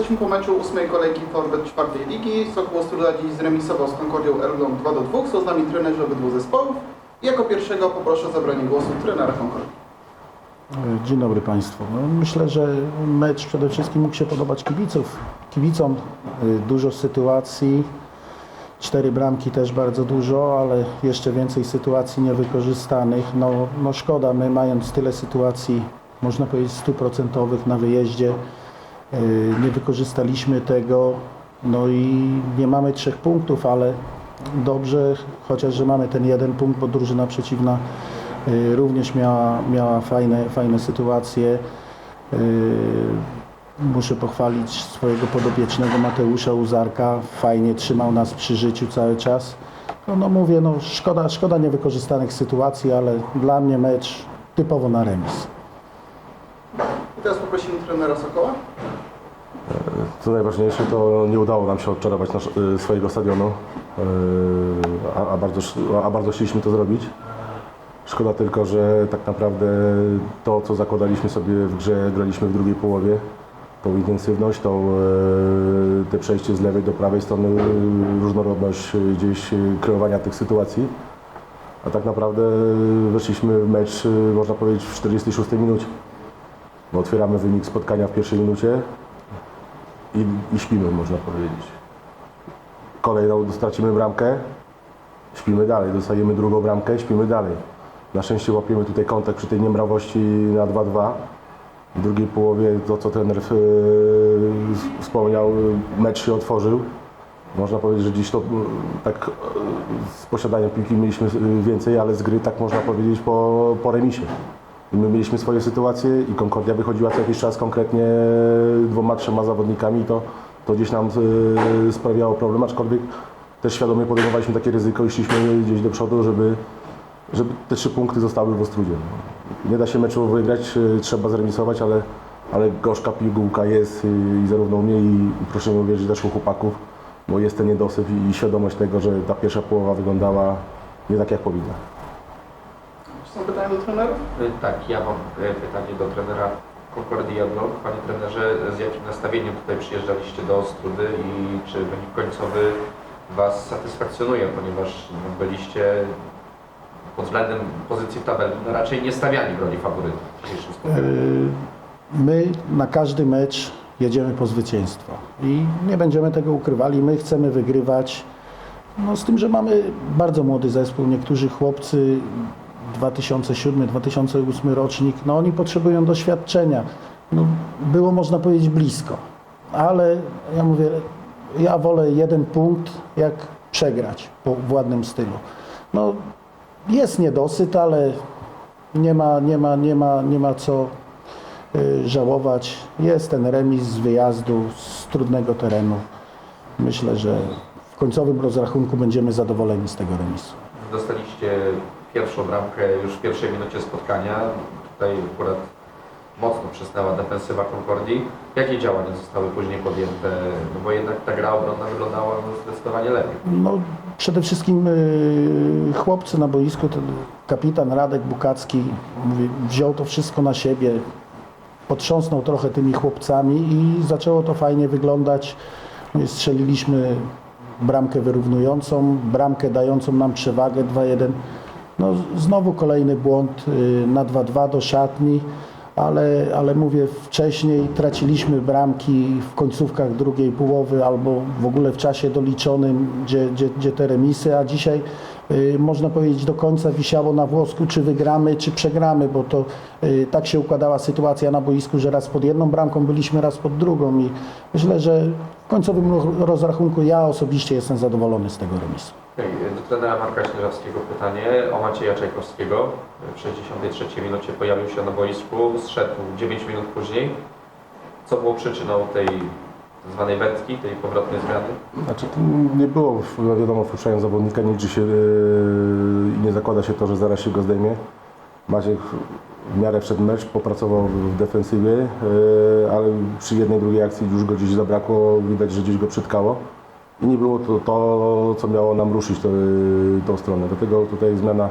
Jesteśmy po meczu ósmej kolejki Torbet czwartej ligi. Sokół dziś zremisował z Concordią Elbląg 2 do 2. Są z nami trenerzy obydwu zespołów. Jako pierwszego poproszę o zabranie głosu trenera Concordii. Dzień dobry Państwu. No, myślę, że mecz przede wszystkim mógł się podobać kibiców. kibicom. Y, Dużo sytuacji, cztery bramki też bardzo dużo, ale jeszcze więcej sytuacji niewykorzystanych. No, no szkoda, my mając tyle sytuacji, można powiedzieć stuprocentowych na wyjeździe, nie wykorzystaliśmy tego. No i nie mamy trzech punktów, ale dobrze, chociaż że mamy ten jeden punkt, bo drużyna przeciwna y, również miała, miała fajne, fajne sytuacje. Y, Muszę pochwalić swojego podopiecznego Mateusza Uzarka. Fajnie trzymał nas przy życiu cały czas. No, no mówię, no szkoda, szkoda niewykorzystanych sytuacji, ale dla mnie mecz typowo na remis. I teraz poprosimy trenera Sokoła. Co najważniejsze, to nie udało nam się odczarować nasz, y, swojego stadionu, y, a, a, bardzo, a bardzo chcieliśmy to zrobić. Szkoda tylko, że tak naprawdę to, co zakładaliśmy sobie w grze, graliśmy w drugiej połowie. Tą intensywność, tą, y, te przejście z lewej do prawej strony, różnorodność gdzieś kreowania tych sytuacji. A tak naprawdę weszliśmy w mecz, można powiedzieć, w 46 minucie. Otwieramy wynik spotkania w pierwszej minucie, i, i śpimy, można powiedzieć. Kolejną stracimy bramkę, śpimy dalej, dostajemy drugą bramkę, śpimy dalej. Na szczęście łapiemy tutaj kontakt przy tej niemrawości na 2-2. W drugiej połowie to, co trener e, wspomniał, mecz się otworzył. Można powiedzieć, że dziś to tak e, z posiadania piłki mieliśmy e, więcej, ale z gry tak można powiedzieć po, po remisie. My mieliśmy swoje sytuacje i Concordia wychodziła co jakiś czas konkretnie dwoma, trzema zawodnikami i to, to gdzieś nam y, sprawiało problem, aczkolwiek też świadomie podejmowaliśmy takie ryzyko i szliśmy gdzieś do przodu, żeby, żeby te trzy punkty zostały w Ostrudzie. Nie da się meczu wygrać, y, trzeba zremisować, ale, ale gorzka pigułka jest i zarówno u mnie i, proszę mi uwierzyć też u chłopaków, bo jest ten niedosyt i, i świadomość tego, że ta pierwsza połowa wyglądała nie tak jak powinna. Czy są pytania do trenerów? Y, Tak, ja mam y, pytanie do trenera Concordii Elbląg. Panie trenerze, z jakim nastawieniem tutaj przyjeżdżaliście do Ostrudy i czy wynik końcowy Was satysfakcjonuje, ponieważ no, byliście pod względem pozycji w tabeli no, raczej nie stawiani w roli faworytów w dzisiejszym spotkaniu. Y, My na każdy mecz jedziemy po zwycięstwo i nie będziemy tego ukrywali. My chcemy wygrywać. No, z tym, że mamy bardzo młody zespół. Niektórzy chłopcy 2007-2008 rocznik, no oni potrzebują doświadczenia. No, było można powiedzieć blisko, ale ja mówię, ja wolę jeden punkt, jak przegrać po w ładnym stylu. No, jest niedosyt, ale nie ma, nie ma, nie ma, nie ma co y, żałować. Jest ten remis z wyjazdu, z trudnego terenu. Myślę, że w końcowym rozrachunku będziemy zadowoleni z tego remisu. Dostaliście pierwszą bramkę już w pierwszej minucie spotkania. Tutaj akurat mocno przysnęła defensywa Concordii. Jakie działania zostały później podjęte? No bo jednak ta gra obronna wyglądała no, zdecydowanie lepiej. No, przede wszystkim y, chłopcy na boisku, ten kapitan Radek Bukacki wziął to wszystko na siebie, potrząsnął trochę tymi chłopcami i zaczęło to fajnie wyglądać. Strzeliliśmy bramkę wyrównującą, bramkę dającą nam przewagę 2-1. No, znowu kolejny błąd y, na 2-2 do szatni, ale, ale mówię, wcześniej traciliśmy bramki w końcówkach drugiej połowy albo w ogóle w czasie doliczonym, gdzie, gdzie, gdzie te remisy, a dzisiaj y, można powiedzieć do końca wisiało na włosku, czy wygramy, czy przegramy, bo to y, tak się układała sytuacja na boisku, że raz pod jedną bramką byliśmy, raz pod drugą i myślę, że w końcowym ro- rozrachunku ja osobiście jestem zadowolony z tego remisu. Trenera Marka Śnieżawskiego pytanie o Macieja Czajkowskiego. W 63 minucie pojawił się na boisku, zszedł 9 minut później. Co było przyczyną tej zwanej wędki, tej powrotnej zmiany? Znaczy, nie było, no wiadomo, wpuszczając zawodnika, nigdzie się yy, nie zakłada się to, że zaraz się go zdejmie. Maciek w miarę przed mecz popracował w defensywie, yy, ale przy jednej, drugiej akcji już go gdzieś zabrakło, widać, że gdzieś go przytkało. I nie było to, to co miało nam ruszyć to, yy, tą stronę. Dlatego tutaj zmiana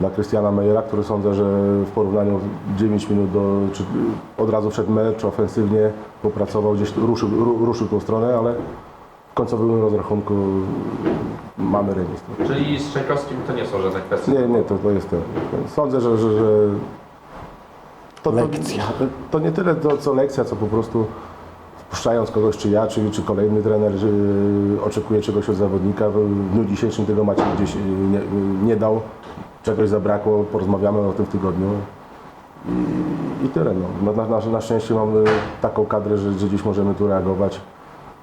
dla Krystiana Mejera, który sądzę, że w porównaniu 9 minut do, czy od razu przed mecz ofensywnie popracował, gdzieś ruszył, ru- ruszył tą stronę, ale w końcowym rozrachunku mamy remis. Czyli z Czajkowskim to nie są żadne kwestie. Nie, nie, to, to jest ten. Sądzę, że, że, że to, to, Lekcja. to nie tyle to, co lekcja, co po prostu wpuszczając kogoś, czy ja, czy, czy kolejny trener że, oczekuje czegoś od zawodnika. W dniu dzisiejszym tego Maciej gdzieś y, nie, nie dał, czegoś zabrakło, porozmawiamy o tym w tygodniu. I, i tyle. No. Na, na, na szczęście mamy taką kadrę, że, że gdzieś możemy tu reagować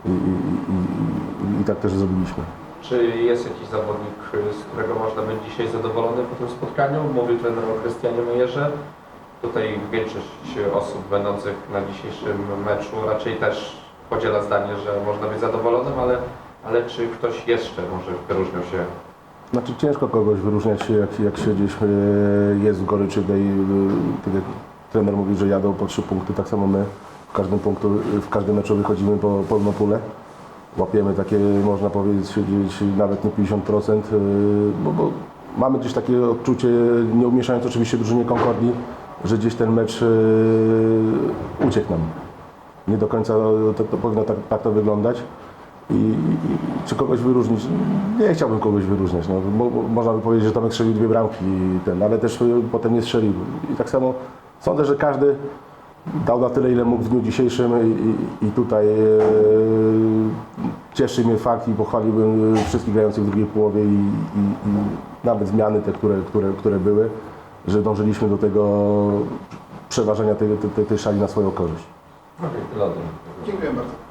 i, i, i, i, i tak też zrobiliśmy. Czy jest jakiś zawodnik, z którego można być dzisiaj zadowolony po tym spotkaniu? Mówił trener o Krystianie Mejerze. Tutaj większość osób będących na dzisiejszym meczu raczej też podziela zdanie, że można być zadowolonym, ale, ale czy ktoś jeszcze może wyróżniał się? Znaczy ciężko kogoś wyróżniać, jak, jak się gdzieś e, jest w goryczy tej, e, tak jak trener mówi, że jadą po trzy punkty, tak samo my w każdym, punktu, w każdym meczu wychodzimy po pełną pulę. Łapiemy takie, można powiedzieć, gdzieś nawet nie 50%, e, bo, bo mamy gdzieś takie odczucie, nie umieszając oczywiście drużynie Concordii, że gdzieś ten mecz e, uciekł nam. Nie do końca to, to powinno tak, tak to wyglądać. I, i, czy kogoś wyróżnić? Nie chciałbym kogoś wyróżniać. No, bo, bo można by powiedzieć, że Tomek strzelił dwie bramki, ten, ale też y, potem nie strzelił. I tak samo sądzę, że każdy dał na tyle, ile mógł w dniu dzisiejszym i, i, i tutaj e, cieszy mnie fakt i pochwaliłbym wszystkich grających w drugiej połowie i, i, i nawet zmiany te, które, które, które były, że dążyliśmy do tego przeważenia tej, tej, tej szali na swoją korzyść. Dziękuję bardzo.